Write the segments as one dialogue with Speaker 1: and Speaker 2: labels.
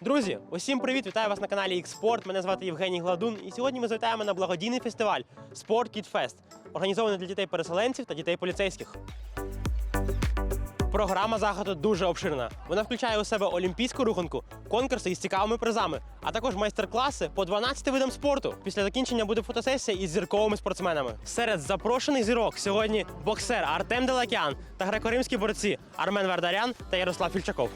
Speaker 1: Друзі, усім привіт! Вітаю вас на каналі Xport. Мене звати Євгеній Гладун. І сьогодні ми завітаємо на благодійний фестиваль Sport Kid Fest, організований для дітей-переселенців та дітей поліцейських. Програма заходу дуже обширна. Вона включає у себе олімпійську руханку, конкурси із цікавими призами, а також майстер-класи по 12 видам спорту. Після закінчення буде фотосесія із зірковими спортсменами. Серед запрошених зірок сьогодні боксер Артем Делакян та греко-римські борці Армен Вардарян та Ярослав Фільчаков.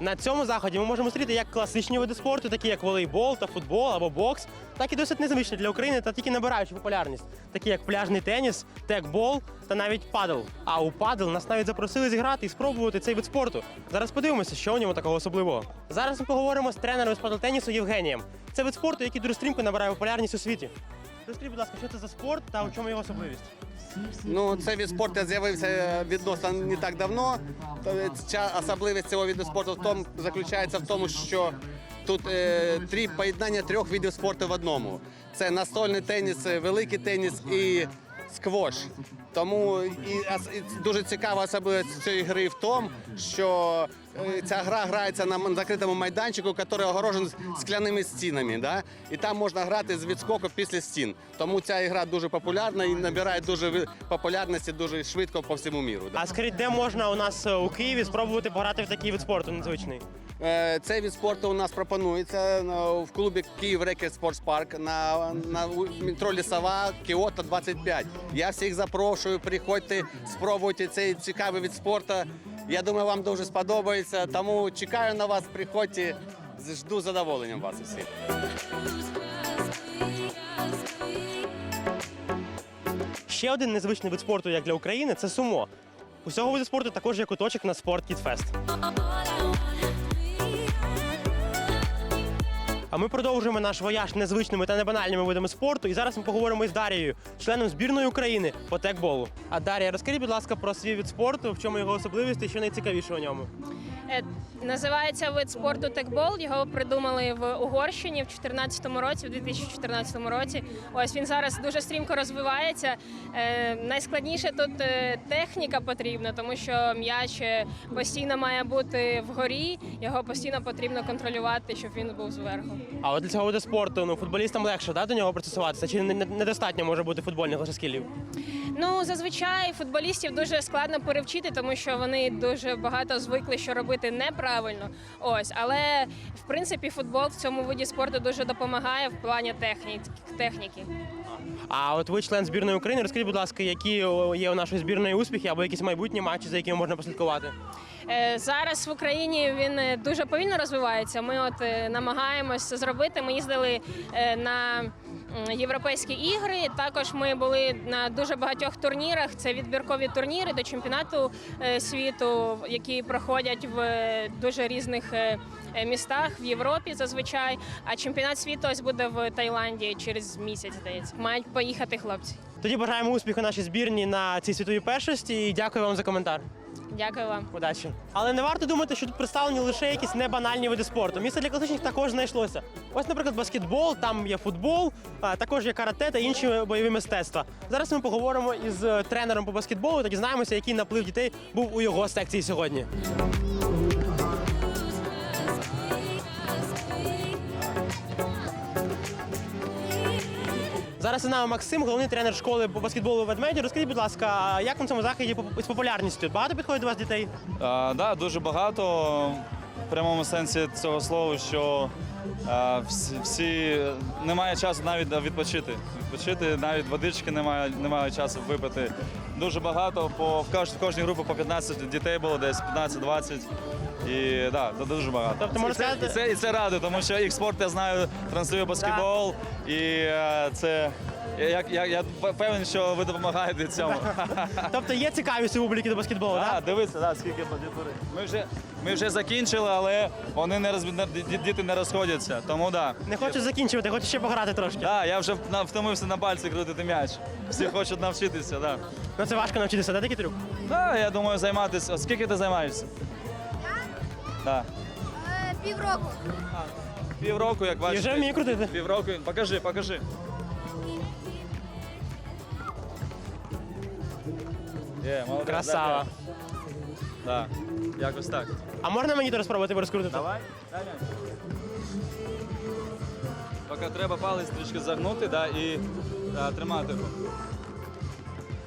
Speaker 1: На цьому заході ми можемо зустріти як класичні види спорту, такі як волейбол та футбол або бокс, так і досить незвичні для України та тільки набираючи популярність, такі як пляжний теніс, текбол та навіть падл. А у падл нас навіть запросили зіграти і спробувати цей вид спорту. Зараз подивимося, що у ньому такого особливого. Зараз ми поговоримо з тренером з падл-тенісу Євгенієм. Це вид спорту, який дуже стрімко набирає популярність у світі. Розкажіть, будь ласка, що це за спорт та у чому його особливість?
Speaker 2: Ну, цей від спорту з'явився відносно не так давно. Ця особливість цього віду спорту в тому заключається в тому, що тут е, три поєднання трьох видів спорту в одному. Це настольний теніс, е, великий теніс і сквош. Тому і, і дуже цікава особливість цієї гри в тому, що е, ця гра грається на закритому майданчику, який огорожений скляними стінами. Да? І там можна грати з відскоку після стін. Тому ця гра дуже популярна і набирає дуже популярності дуже швидко по всьому міру. Да?
Speaker 1: А скажіть, де можна у нас е, у Києві спробувати пограти в такий вид спорту незвичний?
Speaker 2: Е, Цей від спорту у нас пропонується е, в клубі Київ Рекет Спортс Парк на, на метро Лісова Кіото 25. Я всіх запрошую, приходьте, спробуйте цей цікавий від спорту. Я думаю, вам дуже сподобається. Тому чекаю на вас, приходьте. Жду задоволенням вас усіх.
Speaker 1: Ще один незвичний вид спорту, як для України, це сумо. Усього виду спорту також є куточок на спорт Кідфест. А ми продовжуємо наш вояж незвичними та небанальними видами спорту. І зараз ми поговоримо із Дарією, членом збірної України по текболу. А Дарія, розкажіть, будь ласка, про свій вид спорту, в чому його особливість і що найцікавіше у ньому.
Speaker 3: Е, Називається вид спорту текбол. Його придумали в Угорщині в 2014 році, в 2014 році. Ось він зараз дуже стрімко розвивається. Е, найскладніше тут е, техніка потрібна, тому що м'яч постійно має бути вгорі, його постійно потрібно контролювати, щоб він був зверху.
Speaker 1: А от для цього виду спорту ну, футболістам легше да, до нього пристосуватися? Чи не- не- недостатньо може бути футбольних лише скілів?
Speaker 3: Ну зазвичай футболістів дуже складно перевчити, тому що вони дуже багато звикли, що робити неправильно. Ось, але в принципі футбол в цьому виді спорту дуже допомагає в плані техні- техніки.
Speaker 1: А от ви член збірної України, розкажіть, будь ласка, які є у нашої збірної успіхи або якісь майбутні матчі, за якими можна послідкувати?
Speaker 3: Е, Зараз в Україні він е, дуже повільно розвивається. Ми от е, намагаємось це зробити. Ми їздили на європейські ігри. Також ми були на дуже багатьох турнірах. Це відбіркові турніри до чемпіонату е, світу, які проходять в е, дуже різних е, містах в Європі зазвичай. А чемпіонат світу ось буде в Таїланді через місяць. Здається, мають поїхати хлопці.
Speaker 1: Тоді бажаємо успіху нашій збірні на цій світовій першості і дякую вам за коментар.
Speaker 3: Дякую вам.
Speaker 1: Удачі. Але не варто думати, що тут представлені лише якісь небанальні види спорту. Місце для класичних також знайшлося. Ось, наприклад, баскетбол, там є футбол, а також є карате та інші бойові мистецтва. Зараз ми поговоримо із е, тренером по баскетболу та дізнаємося, який наплив дітей був у його секції сьогодні. Зараз з нами Максим, головний тренер школи по баскетболу ведмеді. Розкажіть, будь ласка, як на цьому заході з популярністю? Багато підходить до вас дітей?
Speaker 4: Так, да, дуже багато в прямому сенсі цього слова, що а, всі, всі немає часу навіть відпочити. Відпочити, навіть водички немає, немає часу випити. Дуже багато. По, в, кож, в кожній групі по 15 дітей було, десь 15-20. І да, це дуже багато.
Speaker 1: Тобто, можна
Speaker 4: і, це,
Speaker 1: сказати-
Speaker 4: і, це, і це радує, тому що їх спорт я знаю, транслює баскетбол, і е, це. Я, я, я певен, що ви допомагаєте цьому.
Speaker 1: Тобто є цікавість у публіки до баскетболу, так?
Speaker 4: дивіться, да, скільки дітвори. Ми вже, ми вже закінчили, але вони не роз... діти не розходяться. Тому да.
Speaker 1: Не хочу закінчувати, хочу ще пограти трошки.
Speaker 4: Да, я вже втомився на пальці крутити м'яч. Всі хочуть навчитися, да.
Speaker 1: Ну це важко навчитися, да, такий трюк?
Speaker 4: Да, я думаю, займатися. Скільки ти займаєшся? Да.
Speaker 5: Е, Півроку.
Speaker 4: Півроку, як
Speaker 1: І вже вмію крутити.
Speaker 4: Півроку. Покажи, покажи. Є, молодець.
Speaker 1: Красава.
Speaker 4: Да. Якось так.
Speaker 1: А можна мені то спробувати розкрутити?
Speaker 4: Давай, м'яч. Поки треба палець трішки загнути, да, і да, тримати його.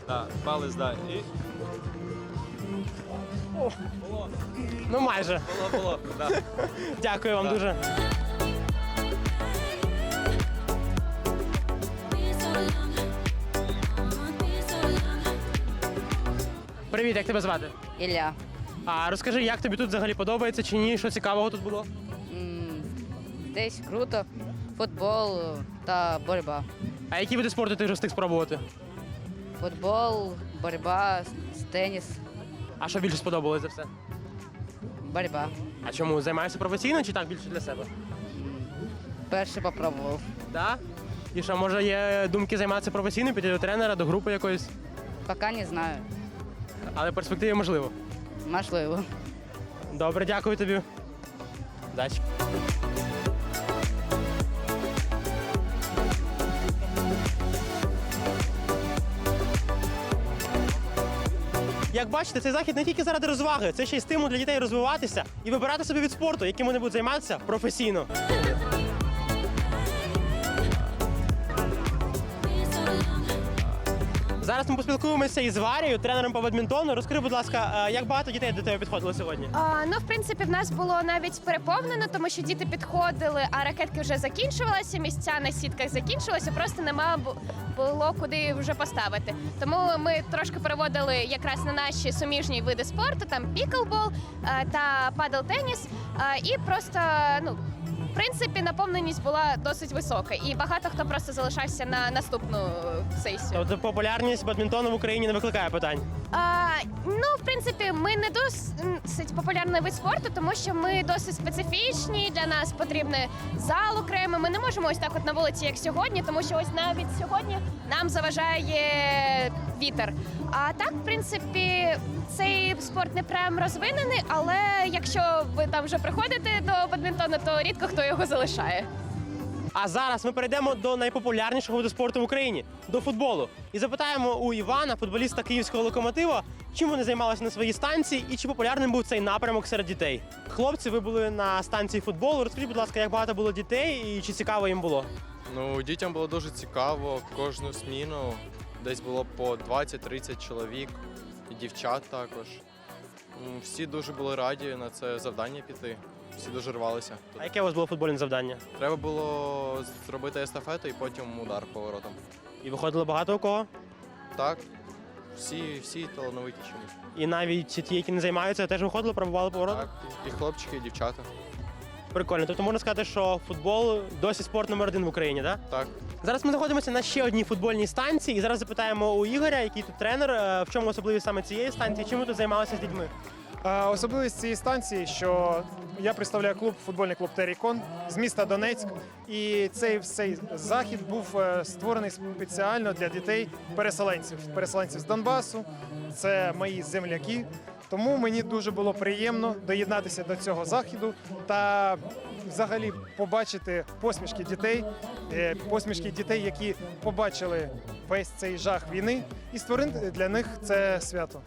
Speaker 4: Да, палець, да. І було,
Speaker 1: Ну майже.
Speaker 4: було, було. Да.
Speaker 1: Дякую вам
Speaker 4: Так.
Speaker 1: дуже. Привіт, як тебе звати?
Speaker 6: Ілля.
Speaker 1: А розкажи, як тобі тут взагалі подобається чи ні? Що цікавого тут було?
Speaker 6: Десь круто. Футбол та боротьба.
Speaker 1: А які види спорту ти вже встиг спробувати?
Speaker 6: Футбол, боротьба, с- теніс,
Speaker 1: А що більше сподобалось за все?
Speaker 6: боротьба.
Speaker 1: А чому займаєшся професійно чи так більше для себе?
Speaker 6: Перший попробував.
Speaker 1: Так? І що, може є думки займатися професійно, піти до тренера, до групи якоїсь,
Speaker 6: Поки не знаю.
Speaker 1: але в перспективі можливо.
Speaker 6: Можливо.
Speaker 1: Добре, дякую тобі. Удачі. Як бачите, цей захід не тільки заради розваги, це ще й стимул для дітей розвиватися і вибирати собі від спорту, яким вони будуть займатися професійно. Зараз ми поспілкуємося із Варією, тренером по бадмінтону. Розкажи, будь ласка, е, як багато дітей до тебе підходило сьогодні?
Speaker 5: А, ну, в принципі, в нас було навіть переповнено, тому що діти підходили, а ракетки вже закінчувалися, місця на сітках закінчилися, просто нема бу- було куди вже поставити. Тому ми трошки переводили якраз на наші суміжні види спорту, там піклбол е, та падл-теніс. Е, І просто, ну. Принципі, наповненість була досить висока, і багато хто просто залишався на наступну е, сесію.
Speaker 1: Тобто популярність бадмінтону в Україні не викликає питань.
Speaker 5: А, ну, в принципі, ми не досить популярний вид спорту, тому що ми досить специфічні. Для нас потрібний зал окремо. Ми не можемо ось так от на вулиці, як сьогодні, тому що ось навіть сьогодні нам заважає вітер. А так, в принципі, цей спорт не прям розвинений, але якщо ви там вже приходите до бадмінтону, то рідко хто його залишає.
Speaker 1: А зараз ми перейдемо до найпопулярнішого виду спорту в Україні до футболу. І запитаємо у Івана, футболіста київського локомотива, чим вони займалися на своїй станції і чи популярним був цей напрямок серед дітей. Хлопці, ви були на станції футболу. Розкажіть, будь ласка, як багато було дітей і чи цікаво їм було?
Speaker 7: Ну, дітям було дуже цікаво. Кожну зміну десь було по 20-30 чоловік, і дівчат також. Всі дуже були раді на це завдання піти. Всі дуже рвалися.
Speaker 1: А яке у вас було футбольне завдання?
Speaker 7: Треба було зробити естафету і потім удар поворотом.
Speaker 1: І виходило багато у кого?
Speaker 7: Так, всі, всі талановиті чомусь.
Speaker 1: І навіть ті, які не займаються, теж виходили, пробували поворот?
Speaker 7: Так, і хлопчики, і дівчата.
Speaker 1: Прикольно. Тобто можна сказати, що футбол досі спорт номер один в Україні, так?
Speaker 7: Так.
Speaker 1: Зараз ми знаходимося на ще одній футбольній станції, і зараз запитаємо у Ігоря, який тут тренер, е, в чому особливість саме цієї станції, чим ви тут займалися з дітьми?
Speaker 8: Особливість цієї станції, що я представляю клуб, футбольний клуб Терікон з міста Донецьк. І цей цей захід був е, створений спеціально для дітей переселенців, з Донбасу. Це мої земляки. Тому мені дуже було приємно доєднатися до цього заходу та взагалі побачити посмішки дітей, е, посмішки дітей, які побачили весь цей жах війни, і створити для них це свято.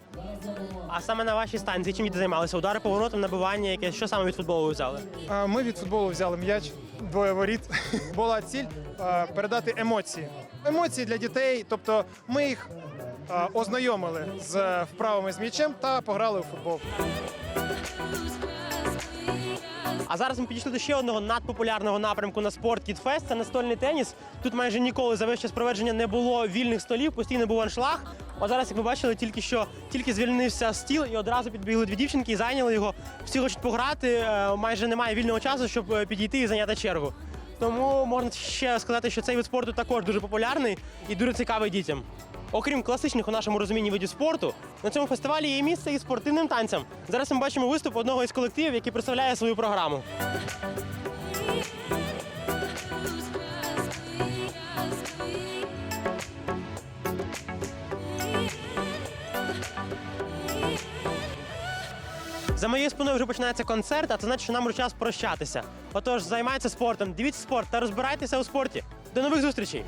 Speaker 1: А саме на вашій станції чим діти займалися? Удари поворотом, набивання, якесь що саме від футболу взяли?
Speaker 8: Ми від футболу взяли м'яч, двоє воріт. Була ціль передати емоції. Емоції для дітей, тобто ми їх ознайомили з вправами з м'ячем та пограли у футбол.
Speaker 1: А зараз ми підійшли до ще одного надпопулярного напрямку на спорт Кітфест. Це настольний теніс. Тут майже ніколи за весь час проведення не було вільних столів, постійно був аншлаг. От зараз, як ви бачили, тільки що тільки звільнився стіл і одразу підбігли дві дівчинки і зайняли його. Всі хочуть пограти. е, Майже немає вільного часу, щоб е, підійти і зайняти чергу. Тому можна ще сказати, що цей вид спорту також дуже популярний і дуже цікавий дітям. Окрім класичних у нашому розумінні видів спорту, на цьому фестивалі є місце і спортивним танцям. Зараз ми бачимо виступ одного із колективів, який представляє свою програму. За моєю спиною вже починається концерт, а це значить, що нам вже час прощатися. Отож, займайтеся спортом, дивіться спорт та розбирайтеся у спорті. До нових зустрічей!